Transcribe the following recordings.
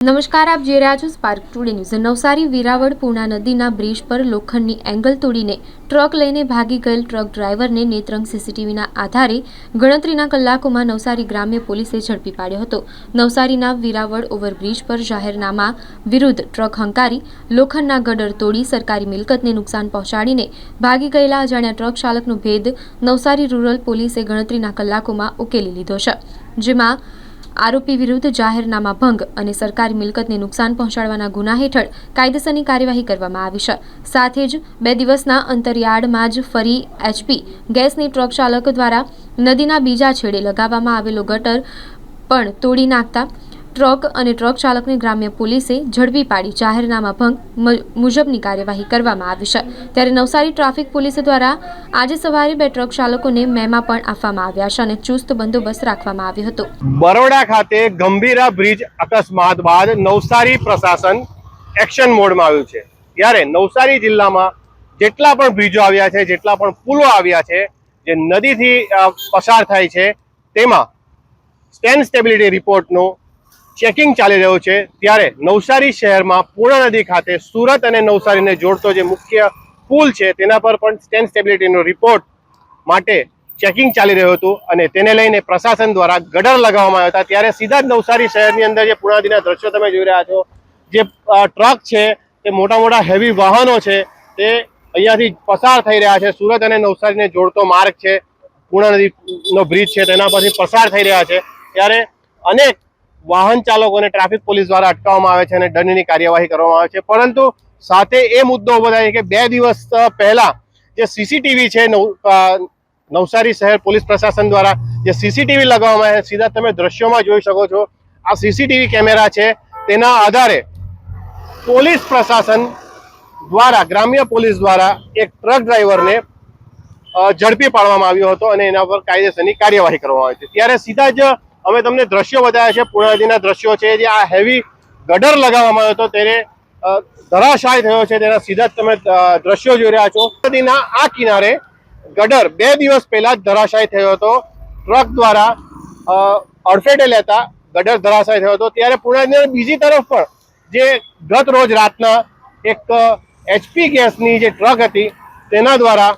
નમસ્કાર, આપ જોઈ રહ્યા છો spark today news Navsari Virawal Purna નદીના બ્રિજ પર લોખંડની એંગલ તોડીને ટ્રક લઈને ભાગી ગયેલ ટ્રક ડ્રાઈવરને નેત્રંગ સીસીટીવીના આધારે ગણતરીના કલાકોમાં નવસારી ગ્રામ્ય પોલીસે ઝડપી પાડ્યો હતો. નવસારીના વિરાવળ ઓવરબ્રિજ પર જાહેરનામા વિરુદ્ધ ટ્રક હંકારી લોખંડના ગડર તોડી સરકારી મિલકતને નુકસાન પહોંચાડીને ભાગી ગયેલા અજાણ્યા ટ્રક ચાલકનો ભેદ નવસારી રૂરલ પોલીસે ગણતરીના કલાકોમાં ઉકેલી લીધો છે, જેમાં આરોપી વિરુદ્ધ જાહેરનામા ભંગ અને સરકારી મિલકતને નુકસાન પહોંચાડવાના ગુના હેઠળ કાયદેસરની કાર્યવાહી કરવામાં આવી છે. સાથે જ બે દિવસના અંતરિયાળમાં જ ફરી એચપી ગેસની ટ્રક ચાલક દ્વારા નદીના બીજા છેડે લગાવવામાં આવેલો ગટર પણ તોડી નાખતા ટ્રક અને ટ્રક ચાલકને ગ્રામ્ય પોલીસે ઝડપી પાડી જાહેરનામા ભંગ મુજબની કાર્યવાહી કરવામાં આવી છે. ત્યારે નવસારી ટ્રાફિક પોલીસ દ્વારા આજે સવારે બે ટ્રક ચાલકોને મેમા પણ આપવામાં આવ્યા છે અને ચુસ્ત બંદોબસ્ત રાખવામાં આવ્યો હતો. બરોડા ખાતે ગંભીરા બ્રિજ અકસ્માત બાદ નવસારી પ્રશાસન એક્શન મોડમાં આવ્યું છે. ત્યારે નવસારી જિલ્લામાં જેટલા પણ બ્રિજો આવ્યા છે, જેટલા પણ પુલો આવ્યા છે, જે નદીથી પસાર થાય છે, તેમાં સ્ટેન્ડ સ્ટેબિલિટી રિપોર્ટનું ચેકિંગ ચાલી રહ્યું છે ત્યારે નવસારી શહેરમાં પૂર્ણ નદી ખાતે સુરત અને નવસારીને જોડતો જે મુખ્ય પુલ છે તેના પર પણ સ્ટેન સ્ટેબિલિટીનો રિપોર્ટ માટે ચેકિંગ ચાલી રહ્યું હતું અને તેને લઈને પ્રશાસન દ્વારા ગડર લગાવવામાં આવ્યા હતા. ત્યારે સીધા જ નવસારી શહેરની અંદર જે પૂર્ણ નદીના દ્રશ્યો તમે જોઈ રહ્યા છો, જે ટ્રક છે, તે મોટા મોટા હેવી વાહનો છે, તે અહીંયાથી પસાર થઈ રહ્યા છે. સુરત અને નવસારીને જોડતો માર્ગ છે, પૂર્ણ નદીનો બ્રિજ છે, તેના પરથી પસાર થઈ રહ્યા છે. ત્યારે અનેક વાહન ચાલકોને ટ્રાફિક પોલીસ દ્વારા અટકાવવામાં આવે છે અને દંડની કાર્યવાહી કરવામાં આવે છે. પરંતુ સાથે એ મુદ્દો ઊભો થાય છે કે બે દિવસ પહેલા જે સીસીટીવી છે, નવ- નવસારી શહેર પોલીસ પ્રશાસન દ્વારા જે સીસીટીવી લગાવવામાં આવે છે, સીધા તમે દ્રશ્યોમાં જોઈ શકો છો. આ સીસીટીવી કેમેરા છે, તેના આધારે પોલીસ પ્રશાસન દ્વારા, ગ્રામ્ય પોલીસ દ્વારા એક ટ્રક ડ્રાઈવરને ઝડપી પાડવામાં આવ્યો હતો અને એના પર કાયદેસરની કાર્યવાહી કરવામાં આવી હતી. ત્યારે સીધા જ અમે તમને દ્રશ્યો બતાવ્યા છે પૂર્ણા નદીના દ્રશ્યો છે, જે આ હેવી ગડર લગાવવામાં આવ્યો હતો, તેને ધરાશાય થયો છે, તેના સીધા તમે દ્રશ્યો જોઈ રહ્યા છો. નદીના આ કિનારે ગડર બે દિવસ પહેલા જ ધરાશાય થયો હતો. ટ્રક દ્વારા અડફેટે લેતા ગડર ધરાશાય થયો હતો. ત્યારે પૂર્ણા બીજી તરફ પણ જે ગત રોજ રાતના એક એચપી ગેસની જે ટ્રક હતી, તેના દ્વારા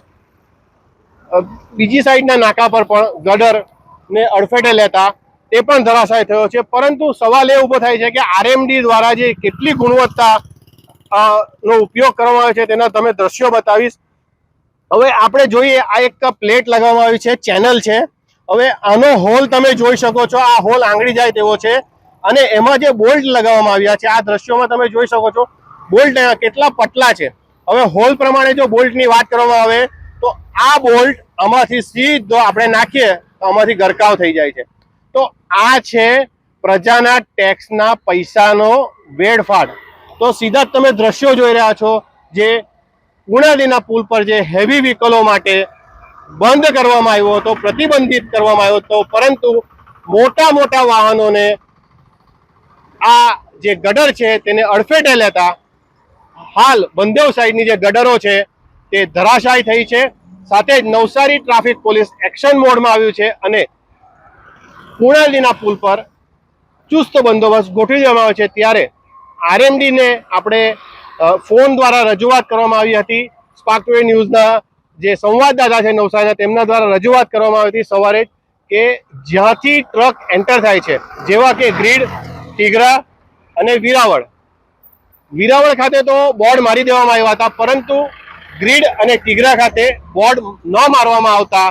બીજી સાઈડના નાકા પર પણ ગડર ને અડફેટે લેતા તે પણ ધરાશાય થયો છે. પરંતુ સવાલ એ ઊભો થાય છે કે આરએમડી દ્વારા જે કેટલી ગુણવત્તા નો ઉપયોગ કરવામાં આવે છે તેના તમે દ્રશ્યો બતાવીશ. હવે આપણે જોઈએ, આ એક પ્લેટ લગાવવામાં આવી છે, ચેનલ છે. હવે આનો હોલ તમે જોઈ શકો છો, આ હોલ આંગળી જાય તેવો છે. અને એમાં જે બોલ્ટ લગાવવામાં આવ્યા છે, આ દ્રશ્યોમાં તમે જોઈ શકો છો, બોલ્ટ કેટલા પટલા છે. હવે હોલ પ્રમાણે જો બોલ્ટની વાત કરવામાં આવે, તો આ બોલ્ટ આમાંથી સીધો આપણે નાખીએ, તો આમાંથી ગરકાવ થઈ જાય છે. તો આ છે પ્રજાના ટેક્સના પૈસાનો વેડફાટ. તો સીધા તમે દ્રશ્યો જોઈ રહ્યા છો જે ઉણાદીના પુલ પર જે હેવી વ્હીકલો માટે બંધ કરવામાં આવ્યો હતો, પ્રતિબંધિત કરવામાં આવ્યો હતો, પરંતુ મોટા મોટા વાહનોને આ જે ગડર છે તેને અડફેટે લેતા હાલ બંદેવ સાઈડની જે ગડરો છે તે ધરાશાયી થઈ છે. સાથે જ નવસારી ટ્રાફિક પોલીસ એક્શન મોડમાં આવ્યું છે અને પૂર્ણાલીના પુલ પર ચુસ્ત બંદોબસ્ત ગોઠવી દેવામાં આવ્યો છે. ત્યારે આરએમડીને આપણે ફોન દ્વારા રજૂઆત કરવામાં આવી હતી. સ્પાર્ક ટુડે ન્યૂઝના જે સંવાદદાતા છે નવસારીના તેમના દ્વારા રજૂઆત કરવામાં આવી હતી સવારે કે જ્યાંથી ટ્રક એન્ટર થાય છે, જેવા કે ગ્રીડ, ટીગરા અને વિરાવળ. વિરાવળ ખાતે તો બોર્ડ મારી દેવામાં આવ્યા હતા, પરંતુ ગ્રીડ અને ટીગરા ખાતે બોર્ડ ન મારવામાં આવતા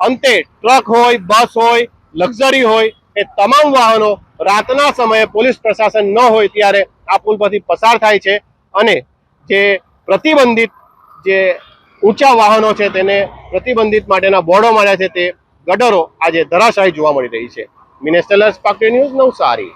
અંતે ટ્રક હોય, બસ હોય લક્ઝરી હોય એ તમામ વાહનો રાતના સમયે પોલીસ પ્રશાસન ન હોય ત્યારે આ પુલ પરથી પસાર થાય છે અને જે પ્રતિબંધિત જે ઊંચા વાહનો છે તેને પ્રતિબંધિત માટેના બોર્ડો માર્યા છે તે ગડરો આજે ધરાશાયી જોવા મળી રહી છે. મિનેસ્ટલ પાકે ન્યૂઝ નવસારી.